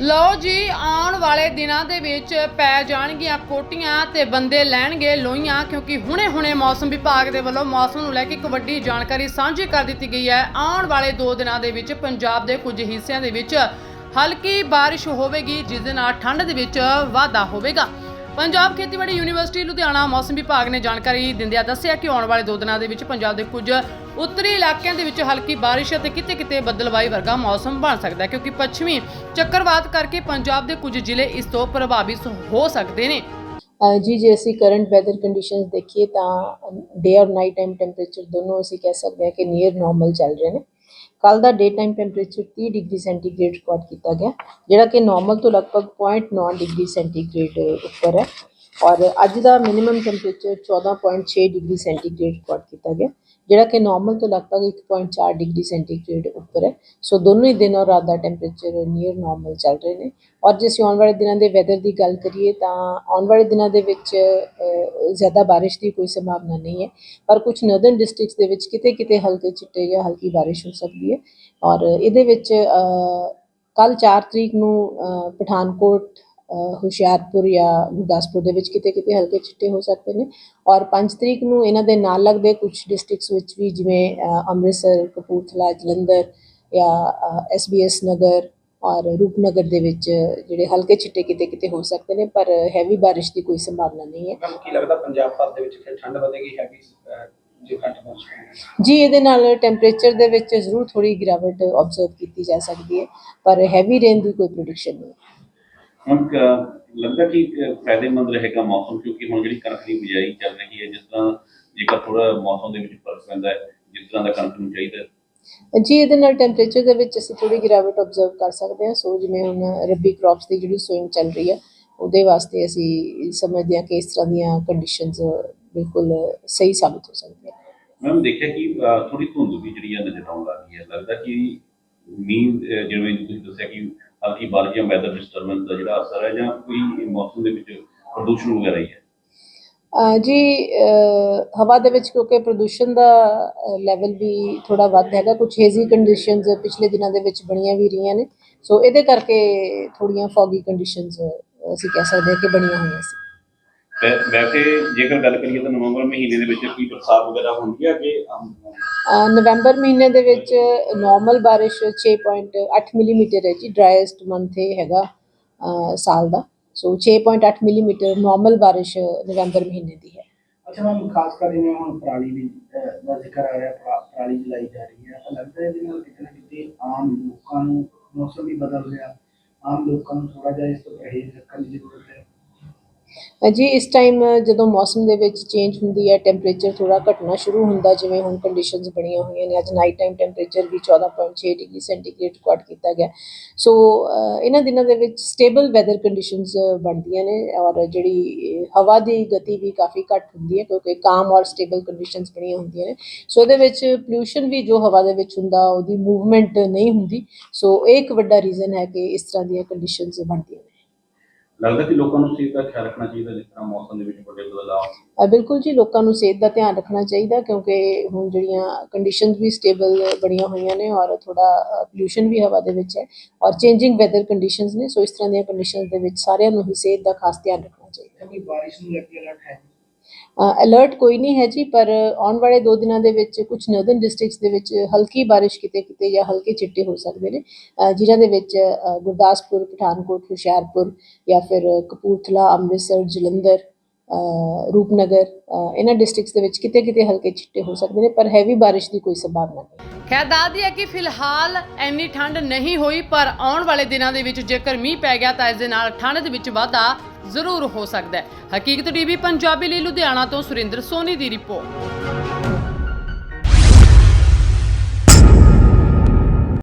ਲਓ ਜੀ, ਆਉਣ ਵਾਲੇ ਦਿਨਾਂ ਦੇ ਵਿੱਚ ਪੈ ਜਾਣਗੀਆਂ ਕੋਟੀਆਂ ਤੇ ਬੰਦੇ ਲੈਣਗੇ ਲੋਈਆਂ ਕਿਉਂਕਿ ਹੁਣੇ-ਹੁਣੇ ਮੌਸਮ ਵਿਭਾਗ ਦੇ ਵੱਲੋਂ ਮੌਸਮ ਨੂੰ ਲੈ ਕੇ ਇੱਕ ਵੱਡੀ ਜਾਣਕਾਰੀ ਸਾਂਝੀ ਕਰ ਦਿੱਤੀ ਗਈ ਹੈ। ਆਉਣ ਵਾਲੇ 2 ਦਿਨਾਂ ਦੇ ਵਿੱਚ ਪੰਜਾਬ ਦੇ ਕੁਝ ਹਿੱਸਿਆਂ ਦੇ ਵਿੱਚ ਹਲਕੀ ਬਾਰਿਸ਼ ਹੋਵੇਗੀ, ਜਿਸ ਦੇ ਨਾਲ ਠੰਡ ਦੇ ਵਿੱਚ ਵਾਧਾ ਹੋਵੇਗਾ। ਪੰਜਾਬ ਖੇਤੀਬਾੜੀ ਯੂਨੀਵਰਸਿਟੀ ਲੁਧਿਆਣਾ ਮੌਸਮ ਵਿਭਾਗ ਨੇ ਜਾਣਕਾਰੀ ਦਿੰਦਿਆਂ ਦੱਸਿਆ ਕਿ ਆਉਣ ਵਾਲੇ 2 ਦਿਨਾਂ ਦੇ ਵਿੱਚ ਪੰਜਾਬ ਦੇ ਕੁਝ ਉੱਤਰੀ ਇਲਾਕਿਆਂ ਦੇ ਵਿੱਚ ਹਲਕੀ ਬਾਰਿਸ਼ ਅਤੇ ਕਿਤੇ-ਕਿਤੇ ਬੱਦਲਵਾਈ ਵਰਗਾ ਮੌਸਮ ਬਣ ਸਕਦਾ ਹੈ, ਕਿਉਂਕਿ ਪੱਛਮੀ ਚੱਕਰਵਾਤ ਕਰਕੇ ਪੰਜਾਬ ਦੇ ਕੁਝ ਜ਼ਿਲ੍ਹੇ ਇਸ ਤੋਂ ਪ੍ਰਭਾਵਿਤ ਹੋ ਸਕਦੇ ਨੇ। ਜੀ, ਜੇ ਅਸੀਂ ਕਰੰਟ ਵੈਦਰ ਕੰਡੀਸ਼ਨਸ ਦੇਖੀਏ ਤਾਂ ਡੇ ਔਰ ਨਾਈਟ ਟਾਈਮ ਟੈਂਪਰੇਚਰ ਦੋਨੋਂ ਅਸੀਂ ਕਹਿ ਸਕਦੇ ਹਾਂ ਕਿ ਨੀਅਰ ਨਾਰਮਲ ਚੱਲ ਰਹੇ ਨੇ। ਕੱਲ ਦਾ day time temperature 30 degree centigrade record ਕੀਤਾ ਗਿਆ, ਜਿਹੜਾ ਕਿ ਨਾਰਮਲ ਤੋਂ ਲਗਭਗ 0.9 ਡਿਗਰੀ ਸੈਂਟੀਗ੍ਰੇਡ ਉੱਪਰ ਹੈ। ਔਰ ਅੱਜ ਦਾ minimum temperature 14.6 degree centigrade record ਕੀਤਾ ਗਿਆ। ਜਿਹੜਾ ਕਿ ਨਾਰਮਲ ਤੋਂ ਲਗਭਗ 1.4 ਡਿਗਰੀ ਸੈਂਟੀਗ੍ਰੇਡ ਉੱਪਰ ਹੈ। ਸੋ ਦੋਨੋਂ ਹੀ ਦਿਨ ਔਰ ਰਾਤ ਦਾ ਟੈਂਪਰੇਚਰ ਨੀਅਰ ਨਾਰਮਲ ਚੱਲ ਰਹੇ ਨੇ। ਔਰ ਜੇ ਅਸੀਂ ਆਉਣ ਵਾਲੇ ਦਿਨਾਂ ਦੇ ਵੈਦਰ ਦੀ ਗੱਲ ਕਰੀਏ ਤਾਂ ਆਉਣ ਵਾਲੇ ਦਿਨਾਂ ਦੇ ਵਿੱਚ ਜ਼ਿਆਦਾ ਬਾਰਿਸ਼ ਦੀ ਕੋਈ ਸੰਭਾਵਨਾ ਨਹੀਂ ਹੈ। ਪਰ ਕੁਝ ਨਰਦਰਨ ਡਿਸਟ੍ਰਿਕਟਸ ਦੇ ਵਿੱਚ ਕਿਤੇ ਕਿਤੇ ਹਲਕੇ ਚਿੱਟੇ ਜਾਂ ਹਲਕੀ ਬਾਰਿਸ਼ ਹੋ ਸਕਦੀ ਹੈ। ਔਰ ਇਹਦੇ ਵਿੱਚ ਕੱਲ 4 ਤਰੀਕ ਨੂੰ ਪਠਾਨਕੋਟ ਹੁਸ਼ਿਆਰਪੁਰ ਜਾਂ ਗੁਰਦਾਸਪੁਰ ਦੇ ਵਿੱਚ ਕਿਤੇ ਕਿਤੇ ਹਲਕੇ ਚਿੱਟੇ ਹੋ ਸਕਦੇ ਨੇ। ਔਰ 5 ਤਰੀਕ ਨੂੰ ਇਹਨਾਂ ਦੇ ਨਾਲ ਲੱਗਦੇ ਕੁਝ ਡਿਸਟ੍ਰਿਕਟਸ ਵਿੱਚ ਵੀ ਜਿਵੇਂ ਅੰਮ੍ਰਿਤਸਰ ਕਪੂਰਥਲਾ ਜਲੰਧਰ ਜਾਂ ਐਸਬੀਐਸ ਨਗਰ ਔਰ ਰੂਪਨਗਰ ਦੇ ਵਿੱਚ ਜਿਹੜੇ ਹਲਕੇ ਛਿੱਟੇ ਕਿਤੇ ਕਿਤੇ ਹੋ ਸਕਦੇ ਨੇ ਪਰ ਹੈਵੀ ਬਾਰਿਸ਼ ਦੀ ਕੋਈ ਸੰਭਾਵਨਾ ਨਹੀਂ ਹੈ। ਮੈਨੂੰ ਕੀ ਲੱਗਦਾ ਪੰਜਾਬ ਭਰ ਦੇ ਵਿੱਚ ਫਿਰ ਠੰਡ ਵਧੇਗੀ ਹੈਵੀ ਜੇ ਘੱਟ ਮੌਸਮ ਜੀ ਇਹਦੇ ਨਾਲ ਟੈਂਪਰੇਚਰ ਦੇ ਵਿੱਚ ਜ਼ਰੂਰ ਥੋੜੀ ਗਿਰਾਵਟ ਆਬਜ਼ਰਵ ਕੀਤੀ ਜਾ ਸਕਦੀ ਹੈ ਪਰ ਹੈਵੀ ਰੇਨ ਦੀ ਕੋਈ ਪ੍ਰੈਡਿਕਸ਼ਨ ਨਹੀਂ ਹੈ। ਹੁਣ ਲੱਗਦਾ ਕਿ ਫਾਇਦੇਮੰਦ ਰਹੇਗਾ ਮੌਸਮ ਕਿਉਂਕਿ ਹੁਣ ਜਿਹੜੀ ਕਣਕ ਦੀ ਬਿਜਾਈ ਚੱਲ ਰਹੀ ਹੈ ਜਿਸ ਤਰ੍ਹਾਂ ਜੇਕਰ ਥੋੜਾ ਮੌਸਮ ਦੇ ਵਿੱਚ ਫ਼ਰਕ ਪੈਂਦਾ ਹੈ ਜਿਸ ਤਰ੍ਹਾਂ ਦਾ ਕਣਕ ਨੂੰ ਚਾਹੀਦਾ ਜੀ ਇਹਦੇ ਨਾਲ ਟੈਂਪਰੇਚਰ ਦੇ ਵਿੱਚ ਅਸੀਂ ਥੋੜੀ ਗਿਰਾਵਟ ਆਬਜ਼ਰਵ ਕਰ ਸਕਦੇ ਹਾਂ। ਸੋ ਜਿਵੇਂ ਹੁਣ ਰੱਬੀ ਕ੍ਰੌਪਸ ਦੀ ਜਿਹੜੀ ਸੋਇੰਗ ਚੱਲ ਰਹੀ ਹੈ ਉਹਦੇ ਵਾਸਤੇ ਅਸੀਂ ਸਮਝਦੇ ਹਾਂ ਕਿ ਇਸ ਤਰ੍ਹਾਂ ਦੀਆਂ ਕੰਡੀਸ਼ਨਸ ਬਿਲਕੁਲ ਸਹੀ ਸਾਬਿਤ ਹੋ ਸਕਦੀਆਂ ਮੈਂ ਦੇਖਿਆ ਕਿ ਥੋੜੀ ਧੁੰਦ ਵੀ ਜਿਹੜੀ ਹੈ ਨਜ਼ਰ ਆਉਣ ਲੱਗ ਹੈ। ਲੱਗਦਾ ਕਿ ਮੀਂਹ ਜਿਵੇਂ ਤੁਸੀਂ ਦੱਸਿਆ ਕਿ ਹਲਕੀ ਬਾਰਿਸ਼ ਜਾਂ ਵੈਦਰ ਡਿਸਟਰਬੈਂਸ ਦਾ ਜਿਹੜਾ ਅਸਰ ਹੈ ਜਾਂ ਕੋਈ ਮੌਸਮ ਦੇ ਵਿੱਚ ਪ੍ਰਦੂਸ਼ਣ ਵਗੈਰਾ ਹੀ ਹੈ? ਜੀ ਹਵਾ ਦੇ ਵਿੱਚ ਕਿਉਂਕਿ ਪ੍ਰਦੂਸ਼ਣ ਦਾ ਲੈਵਲ ਵੀ ਥੋੜਾ ਵੱਧ ਹੈਗਾ। ਕੁਝ ਹੇਜ਼ੀ ਕੰਡੀਸ਼ਨਸ ਪਿਛਲੇ ਦਿਨਾਂ ਦੇ ਵਿੱਚ ਬਣੀਆਂ ਵੀ ਰਹੀਆਂ ਨੇ। ਸੋ ਇਹਦੇ ਕਰਕੇ ਥੋੜੀਆਂ ਫੌਗੀ ਕੰਡੀਸ਼ਨਸ ਅਸੀਂ ਕਹਿ ਸਕਦੇ ਹਾਂ ਕਿ ਬਣੀਆਂ ਹੋਈਆਂ ਸੀ। ਵੈਸੇ ਜੇਕਰ ਗੱਲ ਕਰੀਏ ਤਾਂ ਨਵੰਬਰ ਮਹੀਨੇ ਦੇ ਵਿੱਚ ਕੋਈ ਬਰਸਾਤ ਵਗੈਰਾ ਹੁੰਦੀ ਹੈ ਕਿ ਨਵੰਬਰ ਮਹੀਨੇ ਦੇ ਵਿੱਚ ਨਾਰਮਲ ਬਾਰਿਸ਼ 6.8 ਮਿਲੀਮੀਟਰ ਹੈ ਜੀ ਡਰਾਈਐਸਟ ਮੰਥ ਇਹ ਹੈਗਾ ਸਾਲ ਦਾ। ਸੋ 6.8 ਮਿਲੀਮੀਟਰ ਨਾਰਮਲ ਬਾਰਿਸ਼ ਨਵੰਬਰ ਮਹੀਨੇ ਦੀ ਹੈ। ਅੱਛਾ ਮੈਮ ਖਾਸ ਕਰ ਹੁਣ ਪਰਾਲੀ ਦੀ ਦਾ ਜ਼ਿਕਰ ਆ ਰਿਹਾ ਪਰਾਲੀ ਜਲਾਈ ਜਾ ਰਹੀ ਹੈ, ਤਾਂ ਲੱਗਦਾ ਹੈ ਇਹਦੇ ਨਾਲ ਕਿਤੇ ਕਿਤੇ ਆਮ ਲੋਕਾਂ ਨੂੰ ਮੌਸਮ ਵੀ ਬਦਲ ਰਿਹਾ, ਆਮ ਲੋਕਾਂ ਨੂੰ ਥੋੜਾ ਜਿਹਾ ਇਸ ਤੋਂ ਪਰਹੇਜ਼ ਰੱਖਣ ਦੀ ਜ਼ਰੂਰਤ ਹੈ। ਜੀ, ਇਸ ਟਾਈਮ ਜਦੋਂ ਮੌਸਮ ਦੇ ਵਿੱਚ ਚੇਂਜ ਹੁੰਦੀ ਹੈ ਟੈਂਪਰੇਚਰ ਥੋੜਾ ਘਟਣਾ ਸ਼ੁਰੂ ਹੁੰਦਾ, ਜਿਵੇਂ ਹੁਣ ਕੰਡੀਸ਼ਨਸ ਬਣੀਆਂ ਹੋਈਆਂ ਨੇ, ਅੱਜ ਨਾਈਟ ਟਾਈਮ ਟੈਂਪਰੇਚਰ ਵੀ 14.6 ਡਿਗਰੀ ਸੈਂਟੀਗ੍ਰੇਡ ਰਿਕਾਰਡ ਕੀਤਾ ਗਿਆ। ਸੋ ਇਹਨਾਂ ਦਿਨਾਂ ਦੇ ਵਿੱਚ ਸਟੇਬਲ ਵੈਦਰ ਕੰਡੀਸ਼ਨਸ ਬਣਦੀਆਂ ਨੇ ਔਰ ਜਿਹੜੀ ਹਵਾ ਦੀ ਗਤੀ ਵੀ ਕਾਫੀ ਘੱਟ ਹੁੰਦੀ ਹੈ, ਕਿਉਂਕਿ ਕਾਮ ਔਰ ਸਟੇਬਲ ਕੰਡੀਸ਼ਨਸ ਬਣੀਆਂ ਹੁੰਦੀਆਂ ਨੇ। ਸੋ ਇਹਦੇ ਵਿੱਚ ਪੋਲਿਊਸ਼ਨ ਵੀ ਜੋ ਹਵਾ ਦੇ ਵਿੱਚ ਹੁੰਦਾ, ਉਹਦੀ ਮੂਵਮੈਂਟ ਨਹੀਂ ਹੁੰਦੀ। ਸੋ ਇਹ ਇੱਕ ਵੱਡਾ ਰੀਜ਼ਨ ਹੈ ਕਿ ਇਸ ਤਰ੍ਹਾਂ ਦੀਆਂ ਕੰਡੀਸ਼ਨਸ ਬਣਦੀਆਂ ਲੱਗਦਾ ਕਿ ਲੋਕਾਂ ਨੂੰ ਸਿਹਤ ਦਾ ਖਿਆਲ ਰੱਖਣਾ ਚਾਹੀਦਾ ਜਿਸ ਤਰ੍ਹਾਂ ਮੌਸਮ ਦੇ ਵਿੱਚ ਵੱਡੇ ਬਦਲਾਅ ਅ, ਬਿਲਕੁਲ ਜੀ ਲੋਕਾਂ ਨੂੰ ਸਿਹਤ ਦਾ ਧਿਆਨ ਰੱਖਣਾ ਚਾਹੀਦਾ ਕਿਉਂਕਿ ਹੁਣ ਜਿਹੜੀਆਂ ਕੰਡੀਸ਼ਨਸ ਵੀ ਸਟੇਬਲ ਬਣੀਆਂ ਹੋਈਆਂ ਨੇ ਔਰ ਥੋੜਾ ਪੋਲਿਊਸ਼ਨ ਵੀ ਹਵਾ ਦੇ ਵਿੱਚ ਹੈ ਔਰ ਚੇਂਜਿੰਗ ਵੈਦਰ ਕੰਡੀਸ਼ਨਸ ਨੇ ਸੋ ਇਸ ਤਰ੍ਹਾਂ ਦੀਆਂ ਕੰਡੀਸ਼ਨਸ ਦੇ ਵਿੱਚ ਸਾਰਿਆਂ ਨੂੰ ਹੀ ਸਿਹਤ ਦਾ ਖਾਸ ਧਿਆਨ ਰੱਖਣਾ ਚਾਹੀਦਾ। ਕੋਈ ਬਾਰਿਸ਼ ਨੂੰ ਲੈ ਕੇ ਅਲਰਟ ਹੈ। ਅਲਰਟ ਕੋਈ ਨਹੀਂ ਹੈ ਜੀ, ਪਰ ਆਉਣ ਵਾਲੇ 2 ਦਿਨਾਂ ਦੇ ਵਿੱਚ ਕੁਝ ਨਰਦਰਨ ਡਿਸਟ੍ਰਿਕਟਸ ਦੇ ਵਿੱਚ ਹਲਕੀ ਬਾਰਿਸ਼ ਕਿਤੇ ਕਿਤੇ ਜਾਂ ਹਲਕੇ ਚਿੱਟੇ ਹੋ ਸਕਦੇ ਨੇ ਜਿਨ੍ਹਾਂ ਦੇ ਵਿੱਚ ਗੁਰਦਾਸਪੁਰ, ਪਠਾਨਕੋਟ, ਹੁਸ਼ਿਆਰਪੁਰ ਜਾਂ ਫਿਰ ਕਪੂਰਥਲਾ, ਅੰਮ੍ਰਿਤਸਰ, ਜਲੰਧਰ ਰੂਪਨਗਰ ਇਹਨਾਂ ਡਿਸਟ੍ਰਿਕਟਸ ਦੇ ਵਿੱਚ ਕਿਤੇ ਕਿਤੇ ਹਲਕੇ ਚਿੱਟੇ ਹੋ ਸਕਦੇ ਨੇ, ਪਰ ਹੈਵੀ ਬਾਰਿਸ਼ ਦੀ ਕੋਈ ਸੰਭਾਵਨਾ ਨਹੀਂ। ਖੈਰ ਦੱਸਦੀ ਹੈ ਕਿ ਫਿਲਹਾਲ ਇੰਨੀ ਠੰਡ ਨਹੀਂ ਹੋਈ, ਪਰ ਆਉਣ ਵਾਲੇ ਦਿਨਾਂ ਦੇ ਵਿੱਚ ਜੇਕਰ ਮੀਂਹ ਪੈ ਗਿਆ ਤਾਂ ਇਸ ਦੇ ਨਾਲ ਠੰਡ ਦੇ ਵਿੱਚ ਵਾਧਾ ਜ਼ਰੂਰ ਹੋ ਸਕਦਾ ਹੈ। ਹਕੀਕਤ ਟੀਵੀ ਪੰਜਾਬੀ ਲਈ ਲੁਧਿਆਣਾ ਤੋਂ ਸੁਰਿੰਦਰ ਸੋਨੀ ਦੀ ਰਿਪੋਰਟ।